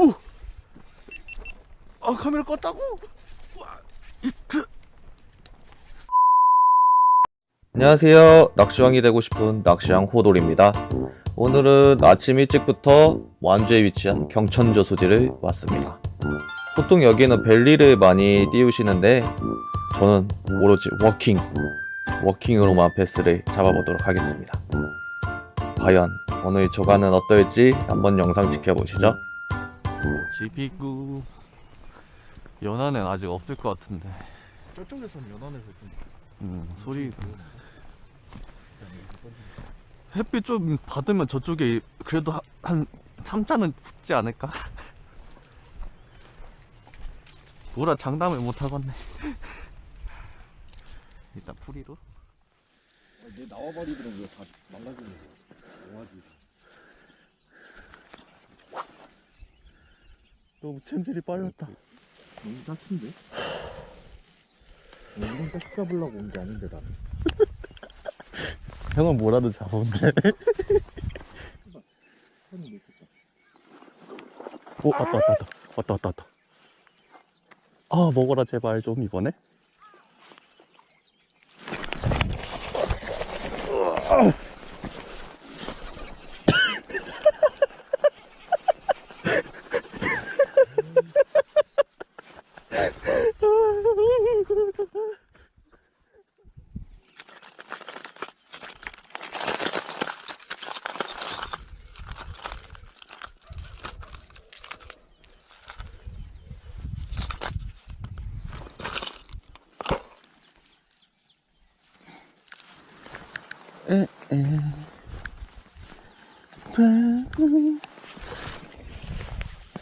오! 아 카메라 껐다고? 이트. 안녕하세요. 낚시왕이 되고 싶은 낚시왕 호돌입니다. 오늘은 아침 일찍부터 완주에 위치한 경천저수지를 왔습니다. 보통 여기는 벨리를 많이 띄우시는데 저는 오로지 워킹, 워킹으로만 베스를 잡아보도록 하겠습니다. 과연 오늘 조과는 어떨지 한번 영상 지켜보시죠. 지비구. 연안엔 아직 없을 것 같은데. 저쪽에서는 연안에서 좀 음, 소리. 햇빛 좀 받으면 저쪽에 그래도 하- 한 3자는 붙지 않을까? 뭐라 장담을 못 하겠네. 일단 풀이로. 내 나와버리더라고 왜다 망가지는 영화지 너무 챔질이 빨렸다. 너무 짝친데? 이런 짝 잡으려고 온 게 아닌데 나는. 형은 뭐라도 놓쳤다 오 왔다 왔다 왔다. 왔다 왔다 왔다. 아 먹어라 제발 좀 이번에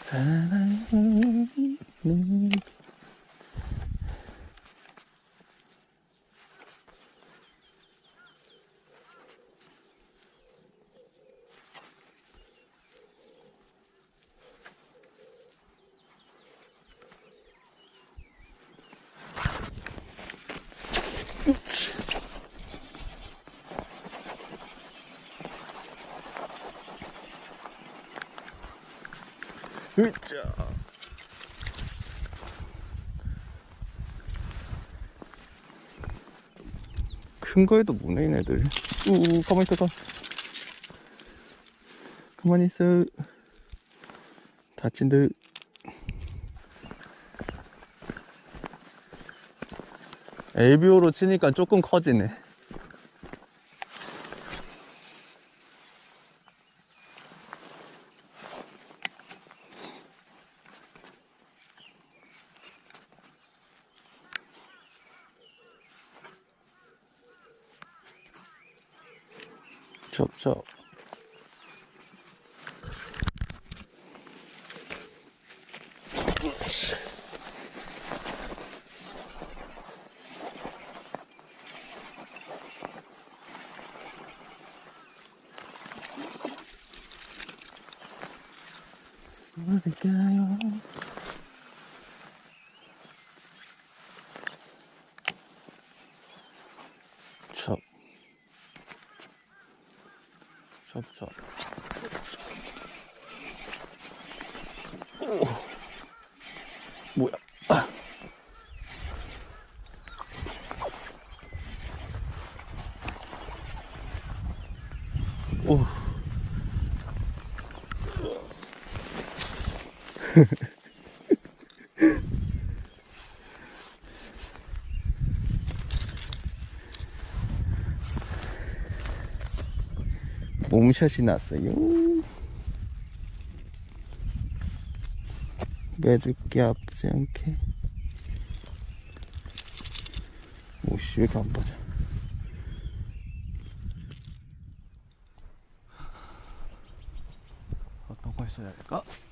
사랑 으쌰 큰 거에도 무네 얘네들. 우 가만히 있어 가만히 있어. 다친 듯. LBO로 치니까 조금 커지네 접촉 어딜까요? 첩 첩첩 오 뭐야 아. 오 몸샷이 났어요. 매줄게 아프지 않게. 오씨 왜 이렇게 안 빠져? 어떤 거했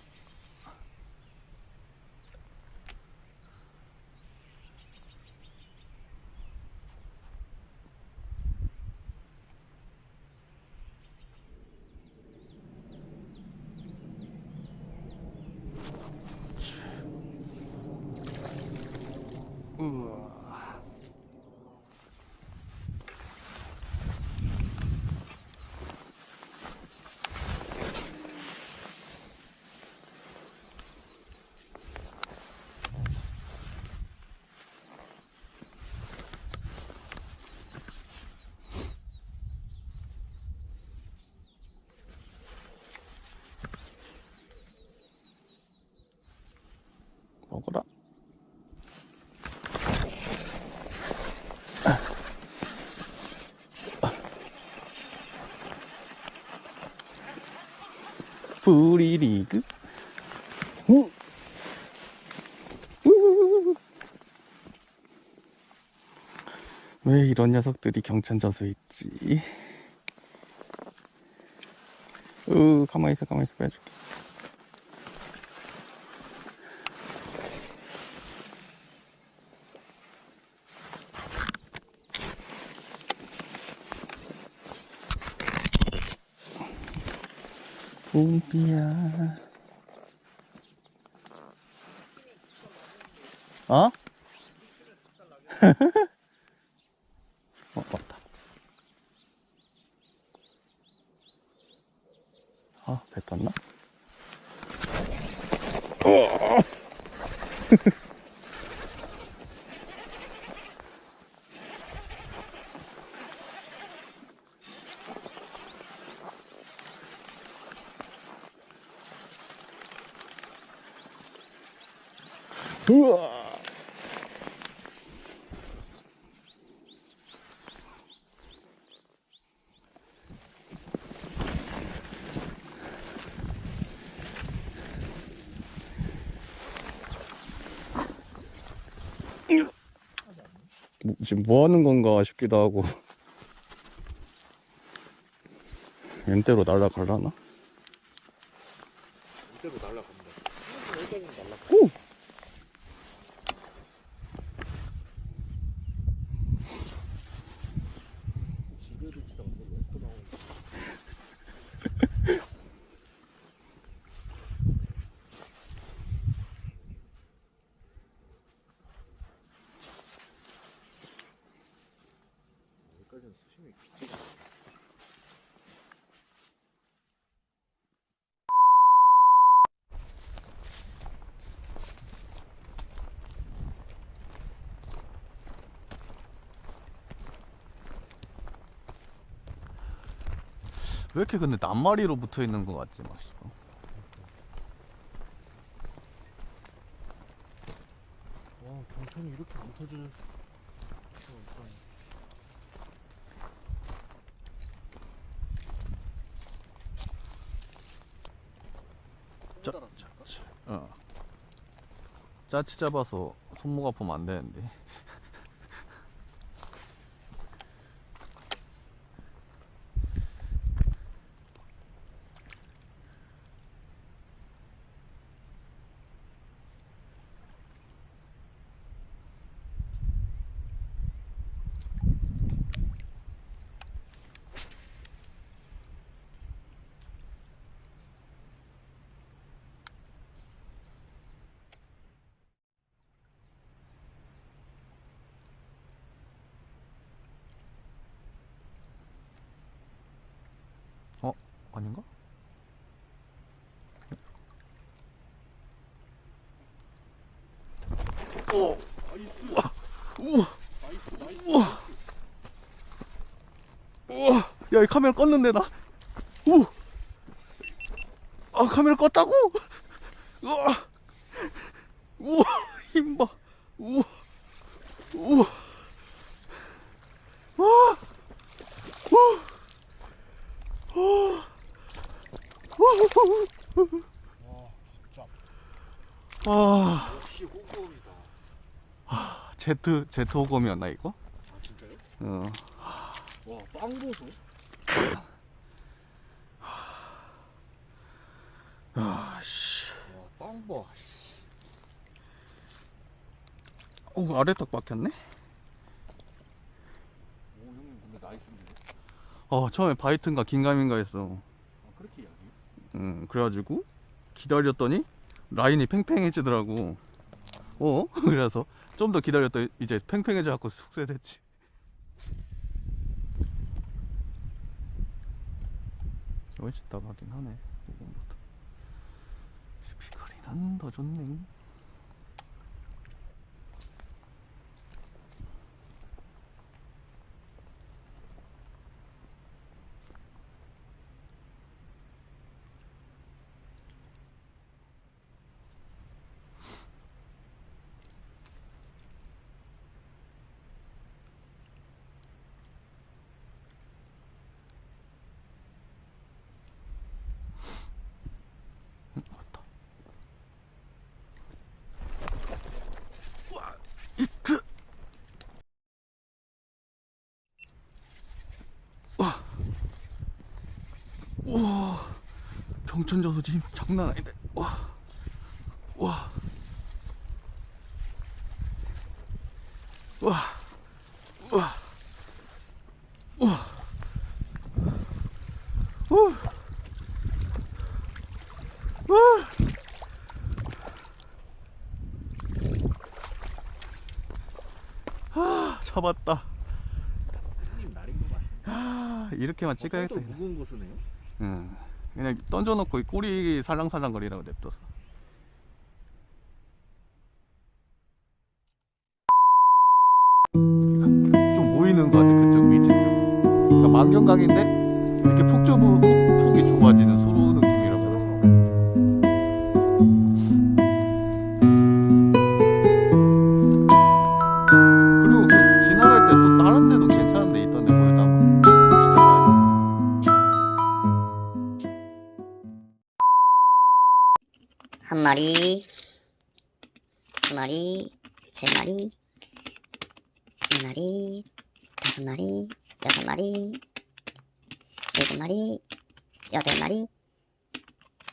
우. 우우우우. 왜 이런 녀석들이 경천저수에 있지? 으, 가만히 있어, 가만히 있어, 빼줄게. 봄비야. 어? 어, 맞다. 아, 뱉었나? 우와. 뭐, 지금 뭐 하는 건가 싶기도 하고 왼대로 날아갈라나? 이대로 날라갑니다. 이대로 날라. 지뢰를 치다가 왜또 나오는 여기까지는 수심이 깊지. 왜 이렇게 근데 낱마리로 붙어 있는 것 같지 막 싶어. 와 경천이 이렇게 안 터질 수가 없다니. 자, 어. 짜치 잡아서 손목 아프면 안 되는데. 어? 아닌가? 오! 우와! 우와! 우와! 우와! 야, 이 카메라 껐는데, 나? 오! 아, 카메라 껐다고? 우와! 우와! 힘 봐! 우와! 우와! 와! 우와! 와 진짜 아, 역시 호구이다. 제트, 제트 호검이었나, 이거? 아 진짜요? 어. 와 빵 보소. 아, 씨. 와빵 봐. 씨. 어, 아래 턱 박혔네? 오 형님 근데 나이스인데. 어, 처음에 바이튼가 긴가민가 했어. 음, 그래가지고, 기다렸더니, 라인이 팽팽해지더라고. 어? 그래서, 좀 더 기다렸더니, 이제 팽팽해져 갖고 숙세됐지. 훨씬 답하긴 하네. 스피커리는 더 좋네. 경천저수지 힘 장난 아닌데. 와, 와, 와, 와, 와, 우, 우. 아, 잡았다. 아, 이렇게만 찍어야겠다. 또 무거운 거 쓰네요. 응. 그냥 던져놓고 이 꼬리 살랑살랑 거리라고 냅뒀어. 좀 모이는 것 같아 그쪽 위치. 저 만경강인데 이렇게 폭 좁은 한 마리, 두 마리, 세 마리, 네 마리, 다섯 마리, 여섯 마리, 일곱 마리, 여덟 마리,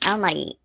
아홉 마리,